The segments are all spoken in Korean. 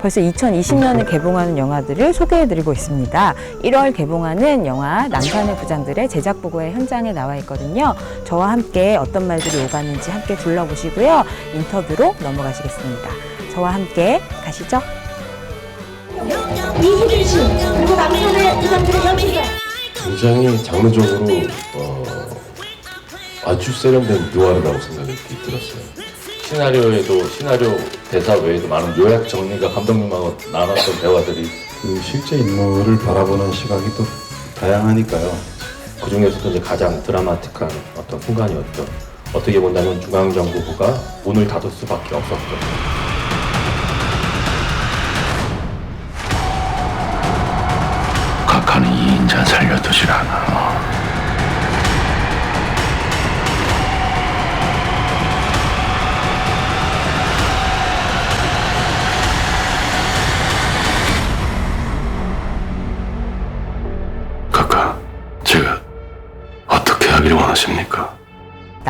벌써 2020년에 개봉하는 영화들을 소개해드리고 있습니다. 1월 개봉하는 영화 남산의 부장들의 제작 보고회 현장에 나와 있거든요. 저와 함께 어떤 말들이 오가는지 함께 둘러보시고요. 인터뷰로 넘어가시겠습니다. 저와 함께 가시죠. 이희준 씨 그리고 남편의 부장들의 연기가 굉장히 장르적으로 어, 아주 세련된 묘화라고 생각이 들었어요. 시나리오에도 시나리오 대사 외에도 많은 요약 정리가 감독님하고 나눴던 대화들이 그 실제 인물을 바라보는 시각이 또 다양하니까요. 그 중에서도 이제 가장 드라마틱한 어떤 순간이었죠. 어떻게 본다면 중앙정부부가 문을 닫을 수밖에 없었죠. 각하는 이 인자 살려두질 않아.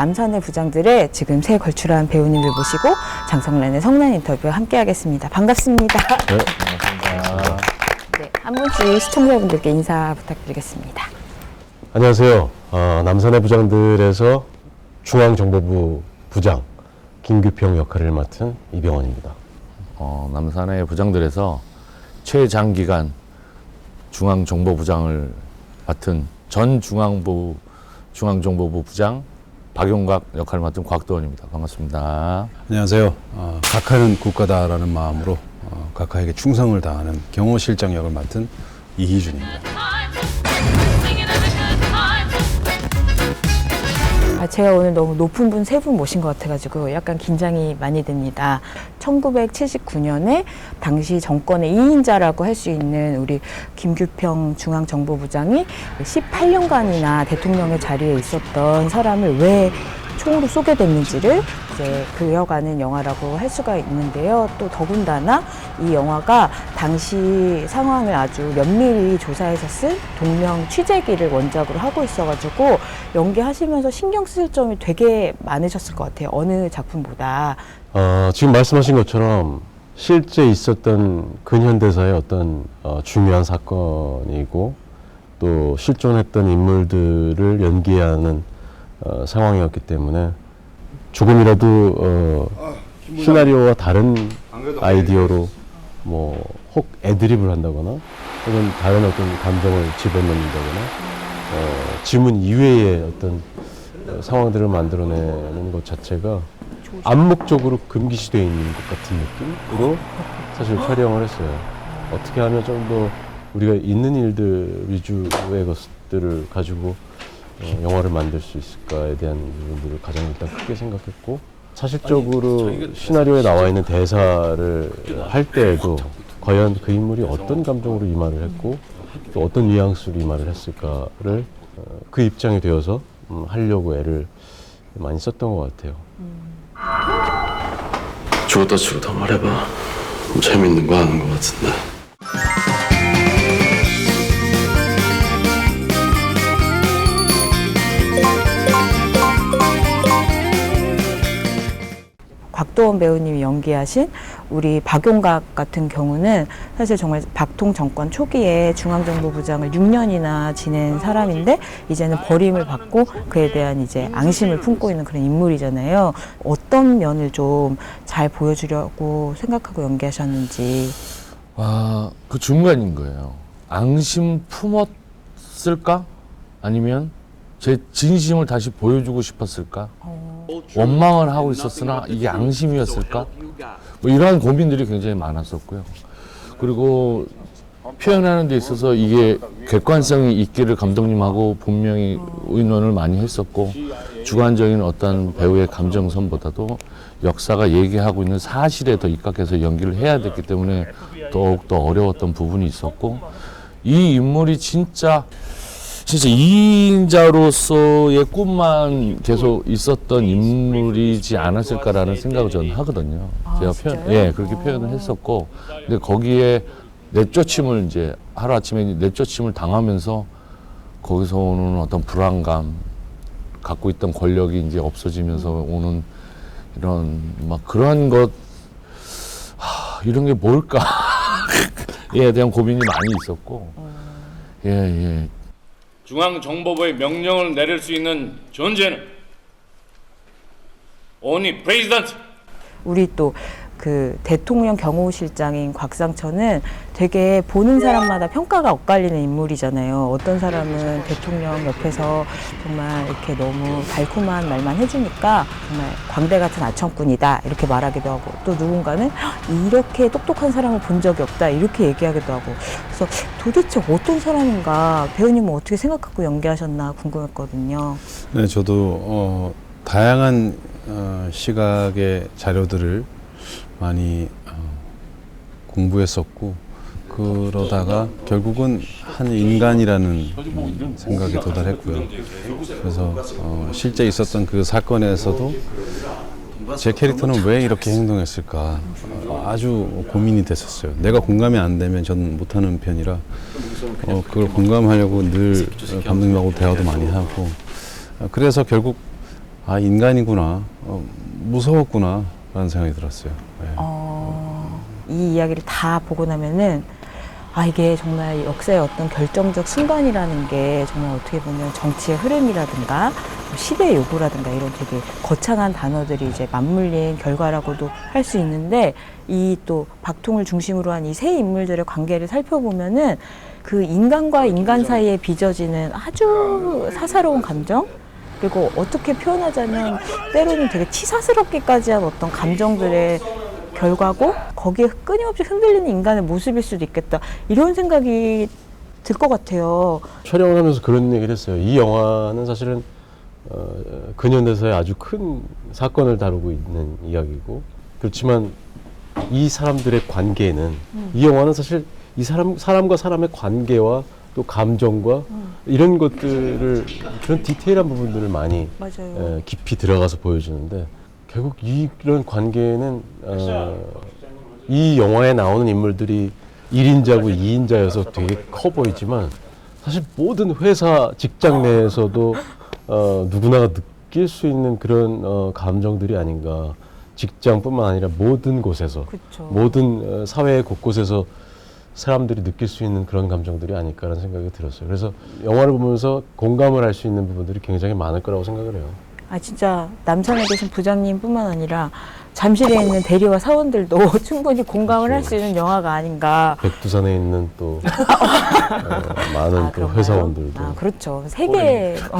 남산의 부장들의 지금 새 걸출한 배우님들 모시고 장성란의 성난 인터뷰 함께 하겠습니다. 반갑습니다. 네, 한 분씩 시청자분들께 인사 부탁드리겠습니다. 안녕하세요. 어, 남산의 부장들에서 중앙정보부 부장 김규평 역할을 맡은 이병헌입니다. 어, 남산의 부장들에서 최장기간 중앙정보부장을 맡은 전 중앙부 중앙정보부 부장 박용각 역할을 맡은 곽도원입니다. 반갑습니다. 안녕하세요. 어, 각하는 국가다라는 마음으로 어, 각하에게 충성을 다하는 경호실장 역을 맡은 이희준입니다. 아, 제가 오늘 너무 높은 분세분 모신 것 같아가지고 약간 긴장이 많이 됩니다. 1979년에 당시 정권의 2인자라고 할 수 있는 우리 김규평 중앙정보부장이 18년간이나 대통령의 자리에 있었던 사람을 왜 총으로 쏘게 됐는지를 이제 그려가는 영화라고 할 수가 있는데요. 또 더군다나 이 영화가 당시 상황을 아주 면밀히 조사해서 쓴 동명 취재기를 원작으로 하고 있어가지고 연기하시면서 신경 쓸 점이 되게 많으셨을 것 같아요. 어느 작품보다. 어, 지금 말씀하신 것처럼 실제 있었던 근현대사의 어떤 어, 중요한 사건이고 또 실존했던 인물들을 연기하는 어, 상황이었기 때문에 조금이라도 어, 시나리오와 다른 아이디어로 뭐 혹 애드립을 한다거나 혹은 다른 어떤 감정을 집어넣는다거나 어, 지문 이외의 어떤 어, 상황들을 만들어내는 것 자체가 암묵적으로 금기시되어 있는 것 같은 느낌으로 사실 촬영을 했어요. 어떻게 하면 좀 더 우리가 있는 일들 위주의 것들을 가지고 어, 영화를 만들 수 있을까에 대한 부분들을 가장 일단 크게 생각했고 사실적으로 시나리오에 나와 있는 대사를 할 때에도 과연 그 인물이 어떤 감정으로 이 말을 했고 또 어떤 뉘앙스로 이 말을 했을까를 어, 그 입장이 되어서 음, 하려고 애를 많이 썼던 것 같아요. 죽었다 치고 더 말해봐. 재밌는 거 아는 것 같은데. 곽도원 배우님이 연기하신 우리 박용각 같은 경우는 사실 정말 박통 정권 초기에 중앙정보부장을 6년이나 지낸 사람인데 이제는 버림을 받고 그에 대한 이제 앙심을 품고 있는 그런 인물이잖아요. 어떤 면을 좀 잘 보여주려고 생각하고 연기하셨는지. 와, 그 중간인 거예요. 앙심 품었을까? 아니면 제 진심을 다시 보여주고 싶었을까? 원망을 하고 있었으나 이게 앙심이었을까? 뭐 이러한 고민들이 굉장히 많았었고요. 그리고 표현하는 데 있어서 이게 객관성이 있기를 감독님하고 분명히 의논을 많이 했었고 주관적인 어떤 배우의 감정선보다도 역사가 얘기하고 있는 사실에 더 입각해서 연기를 해야 됐기 때문에 더욱더 어려웠던 부분이 있었고 이 인물이 진짜 진짜 2인자로서의 꿈만 계속 있었던 인물이지 않았을까라는 생각을 저는 하거든요. 제가 표현, 예, 그렇게 표현을 했었고, 근데 거기에 내쫓임을 이제 하루아침에 내쫓임을 당하면서 거기서 오는 어떤 불안감, 갖고 있던 권력이 이제 없어지면서 오는 이런 막 그러한 것, 하, 이런 게 뭘까? 에 대한 고민이 많이 있었고 예 예. 중앙정보부의 명령을 내릴 수 있는 존재는 only president. 우리 또 그 대통령 경호실장인 곽상천은 되게 보는 사람마다 평가가 엇갈리는 인물이잖아요. 어떤 사람은 대통령 옆에서 정말 이렇게 너무 달콤한 말만 해주니까 정말 광대 같은 아청꾼이다 이렇게 말하기도 하고 또 누군가는 이렇게 똑똑한 사람을 본 적이 없다 이렇게 얘기하기도 하고 그래서 도대체 어떤 사람인가 배우님은 어떻게 생각하고 연기하셨나 궁금했거든요. 네, 저도 어, 다양한 어, 시각의 자료들을 많이 어, 공부했었고 그러다가 결국은 한 인간이라는 음, 생각에 도달했고요. 그래서 어, 실제 있었던 그 사건에서도 제 캐릭터는 왜 이렇게 행동했을까 어, 아주 고민이 됐었어요. 내가 공감이 안 되면 저는 못하는 편이라 어, 그걸 공감하려고 늘 어, 감독님하고 대화도 많이 하고 어, 그래서 결국 아 인간이구나 어, 무서웠구나 라는 생각이 들었어요. 네. 어, 이 이야기를 다 보고 나면은 아 이게 정말 역사의 어떤 결정적 순간이라는 게 정말 어떻게 보면 정치의 흐름이라든가 뭐 시대의 요구라든가 이런 되게 거창한 단어들이 이제 맞물린 결과라고도 할 수 있는데 이 또 박통을 중심으로 한 이 세 인물들의 관계를 살펴보면은 그 인간과 인간 사이에 빚어지는 아주 사사로운 감정 그리고 어떻게 표현하자면 때로는 되게 치사스럽기까지 한 어떤 감정들의 결과고 거기에 끊임없이 흔들리는 인간의 모습일 수도 있겠다 이런 생각이 들 것 같아요. 촬영을 하면서 그런 얘기를 했어요. 이 영화는 사실은 어, 근현대사의 아주 큰 사건을 다루고 있는 이야기고 그렇지만 이 사람들의 관계는 이 영화는 사실 이 사람 사람과 사람의 관계와 또 감정과 이런 것들을 그런 디테일한 부분들을 많이 맞아요. 에, 깊이 들어가서 보여주는데 결국 이- 이런 관계는 어, 이 영화에 나오는 인물들이 1인자고 2인자여서 되게 커 보이지만 사실 모든 회사 직장 내에서도 어, 누구나 느낄 수 있는 그런 어, 감정들이 아닌가 직장뿐만 아니라 모든 곳에서 그렇죠. 모든 어, 사회 곳곳에서 사람들이 느낄 수 있는 그런 감정들이 아닐까라는 생각이 들었어요. 그래서 영화를 보면서 공감을 할 수 있는 부분들이 굉장히 많을 거라고 생각을 해요. 아 진짜 남산에 계신 부장님뿐만 아니라 잠실에 있는 대리와 사원들도 충분히 공감을 할 수 있는 영화가 아닌가. 백두산에 있는 또 어, 많은 아, 또 그런가요? 회사원들도 아 그렇죠. 세계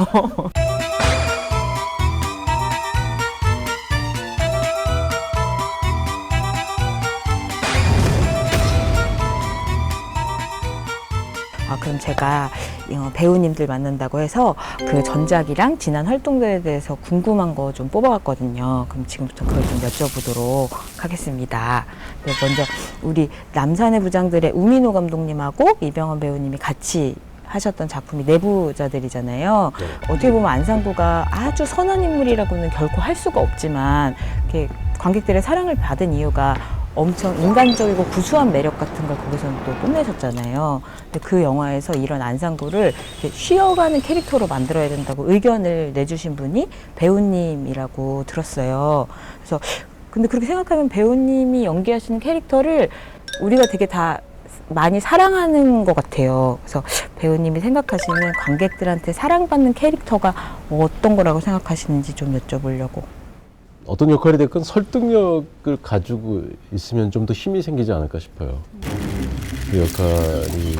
아, 그럼 제가 어, 배우님들 만난다고 해서 그 전작이랑 지난 활동들에 대해서 궁금한 거 좀 뽑아왔거든요. 그럼 지금부터 그걸 좀 여쭤보도록 하겠습니다. 네, 먼저 우리 남산의 부장들의 우민호 감독님하고 이병헌 배우님이 같이 하셨던 작품이 내부자들이잖아요. 어떻게 보면 안상구가 아주 선한 인물이라고는 결코 할 수가 없지만 이렇게 관객들의 사랑을 받은 이유가 엄청 인간적이고 구수한 매력 같은 걸 거기서는 또 뽐내셨잖아요. 근데 그 영화에서 이런 안상구를 쉬어가는 캐릭터로 만들어야 된다고 의견을 내주신 분이 배우님이라고 들었어요. 그래서 근데 그렇게 생각하면 배우님이 연기하시는 캐릭터를 우리가 되게 다 많이 사랑하는 것 같아요. 그래서 배우님이 생각하시는 관객들한테 사랑받는 캐릭터가 어떤 거라고 생각하시는지 좀 여쭤보려고. 어떤 역할이 됐건 설득력을 가지고 있으면 좀 더 힘이 생기지 않을까 싶어요. 그 역할이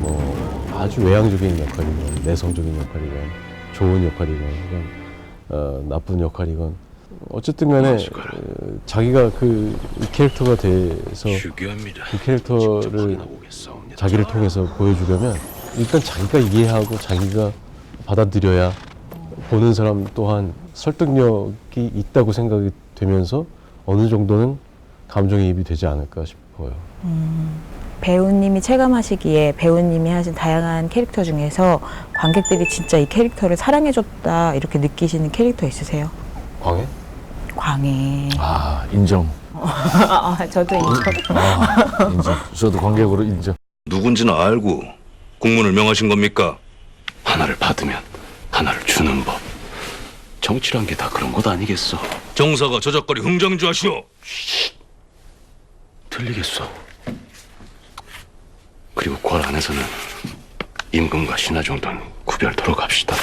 뭐 아주 외향적인 역할이건 내성적인 역할이건 좋은 역할이건 어, 나쁜 역할이건 어쨌든 간에 어, 자기가 그이 캐릭터가 돼서. 그 캐릭터를 자기를 통해서 보여주려면 일단 자기가 이해하고 자기가 받아들여야 보는 사람 또한 설득력이 있다고 생각이 되면서 어느 정도는 감정이입이 되지 않을까 싶어요. 배우님이 체감하시기에 배우님이 하신 다양한 캐릭터 중에서 관객들이 진짜 이 캐릭터를 사랑해줬다 이렇게 느끼시는 캐릭터 있으세요? 광해? 광해. 아 인정. 아, 저도 인정. 아 인정. 저도 관객으로 인정. 누군지는 알고 공문을 명하신 겁니까? 하나를 받으면 하나를 주는 법. 정치란 게 다 그런 것 아니겠어? 정사가 저작거리 흥정주하시오. 틀리겠어. 그리고 궐 안에서는 임금과 신하 정도는 구별토록 합시다.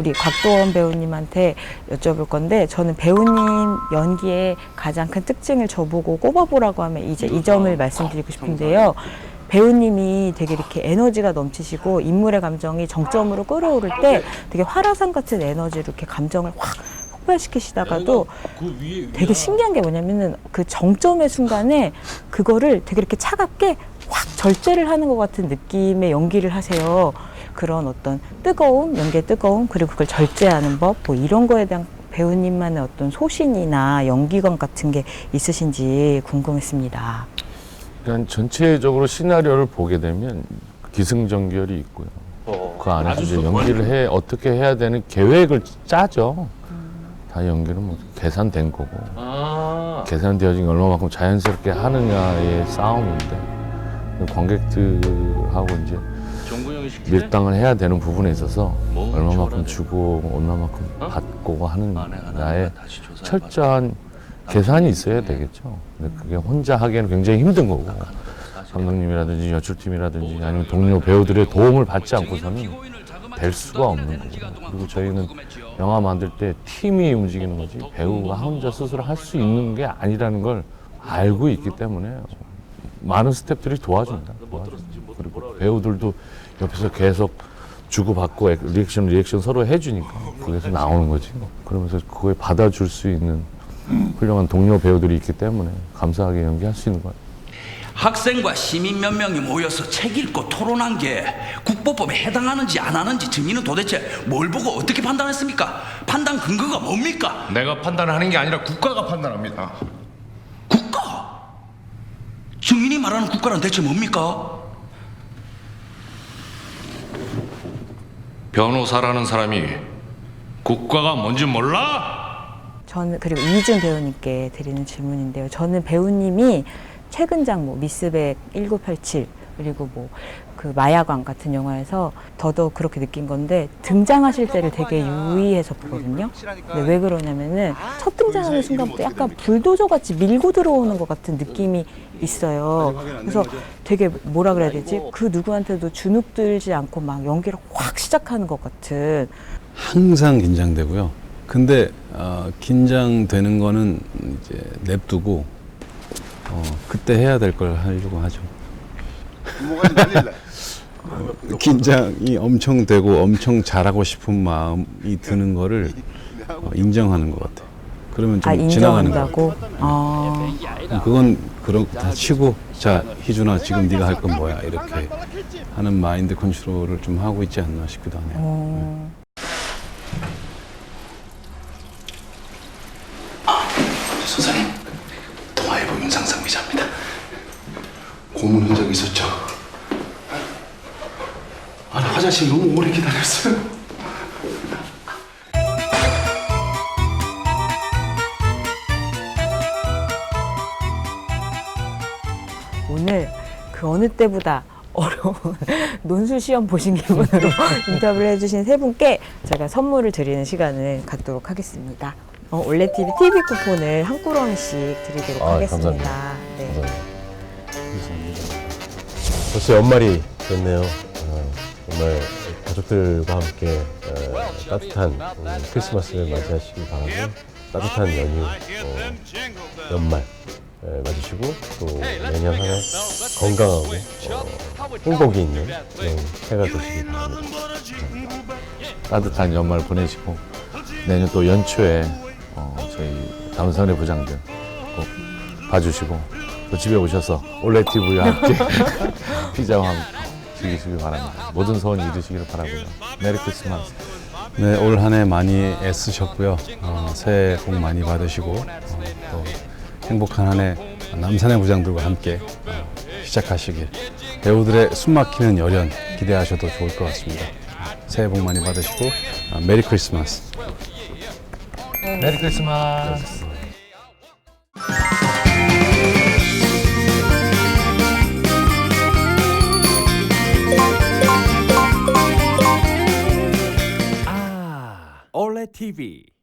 우리 곽도원 배우님한테 여쭤볼 건데 저는 배우님 연기의 가장 큰 특징을 저보고 꼽아보라고 하면 이제 이 점을 말씀드리고 싶은데요. 배우님이 되게 이렇게 에너지가 넘치시고 인물의 감정이 정점으로 끌어오를 때 되게 화라산 같은 에너지로 이렇게 감정을 확 폭발시키시다가도 되게 신기한 게 뭐냐면은 그 정점의 순간에 그거를 되게 이렇게 차갑게 확 절제를 하는 것 같은 느낌의 연기를 하세요. 그런 어떤 뜨거움, 연기의 뜨거움, 그리고 그걸 절제하는 법, 뭐 이런 거에 대한 배우님만의 어떤 소신이나 연기감 같은 게 있으신지 궁금했습니다. 그러니까 전체적으로 시나리오를 보게 되면 기승전결이 있고요. 그 안에서 이제 연기를 해 어떻게 해야 되는 계획을 짜죠. 다 연기는 뭐 계산된 거고 계산되어진 게 얼마만큼 자연스럽게 하느냐의 싸움인데 관객들하고 이제 밀당을 해야 되는 부분에 있어서 얼마만큼 주고 얼마만큼 받고 하는 나의 철저한 계산이 있어야 되겠죠. 근데 그게 혼자 하기에는 굉장히 힘든 거고. 감독님이라든지 연출팀이라든지 아니면 동료 배우들의 도움을 받지 않고서는 될 수가 없는 거고. 그리고 저희는 영화 만들 때 팀이 움직이는 거지 배우가 혼자 스스로 할 수 있는 게 아니라는 걸 알고 있기 때문에 많은 스태프들이 도와줍니다. 도와줍니다. 그리고 배우들도 옆에서 계속 주고받고 액- 리액션 리액션 서로 해주니까 그게서 나오는 거지. 그러면서 그거에 받아줄 수 있는 훌륭한 동료 배우들이 있기 때문에 감사하게 연기할 수 있는 거예요. 학생과 시민 몇 명이 모여서 책 읽고 토론한 게 국보법에 해당하는지 안 하는지 증인은 도대체 뭘 보고 어떻게 판단했습니까? 판단 근거가 뭡니까? 내가 판단하는 게 아니라 국가가 판단합니다. 국가? 증인이 말하는 국가는 대체 뭡니까? 변호사라는 사람이 국가가 뭔지 몰라? 저는 그리고 이준 배우님께 드리는 질문인데요. 저는 배우님이 최근 작 뭐 미스백 1987 그리고 뭐 그 마야광 같은 영화에서 더더욱 그렇게 느낀 건데 등장하실 때를 되게 유의해서 보거든요. 근데 왜 그러냐면은 첫 등장하는 순간부터 약간 불도저 같이 밀고 들어오는 것 같은 느낌이 있어요. 그래서 되게 뭐라 그래야 되지? 그 누구한테도 주눅 들지 않고 막 연기를 확 시작하는 것 같은 항상 긴장되고요. 근데 어, 긴장되는 거는 이제 냅두고 어, 그때 해야 될 걸 하려고 하죠. 긴장이 엄청 되고 엄청 잘하고 싶은 마음이 드는 거를 어, 인정하는 것 같아요. 그러면 좀 아 지나가는 것 인정한다고. 아. 그건 그런 다 치고 자 희준아 지금 네가 할 건 뭐야 이렇게 하는 마인드 컨트롤을 좀 하고 있지 않나 싶기도 하네요. 어. 선생님, 동아일보 윤상상 기자입니다. 고문 흔적이 있었죠? 화장실 너무 오래 기다렸어요. 오늘 그 어느 때보다 어려운 논술 시험 보신 기분으로 인터뷰를 해주신 세 분께 제가 선물을 드리는 시간을 갖도록 하겠습니다. 어, 올레TV TV 쿠폰을 한 꾸러미씩 드리도록 아, 하겠습니다. 감사합니다. 네. 벌써 연말이 됐네요. 어, 정말 가족들과 함께 어, 따뜻한 음, 크리스마스를 맞이하시기 바라고 따뜻한 연휴, 어, 연말 에, 맞으시고 또 내년 한 해 건강하고 어, 행복이 있는 그런 해가 되시기 바랍니다. 따뜻한 연말 보내시고 내년 또 연초에 어, 저희 담선의 부장들 꼭 봐주시고 또 집에 오셔서 올레 TV와 함께 피자와 함께 즐기시기 바랍니다. 모든 소원 이루시기를 바라고요. 메리 크리스마스. 네, 올 한 해 많이 애쓰셨고요. 어, 새해 복 많이 받으시고 어, 또 행복한 한 해 남산의 부장들과 함께 어, 시작하시길 배우들의 숨막히는 열연 기대하셔도 좋을 것 같습니다. 새해 복 많이 받으시고 어, 메리 크리스마스. 메리 크리스마스. TV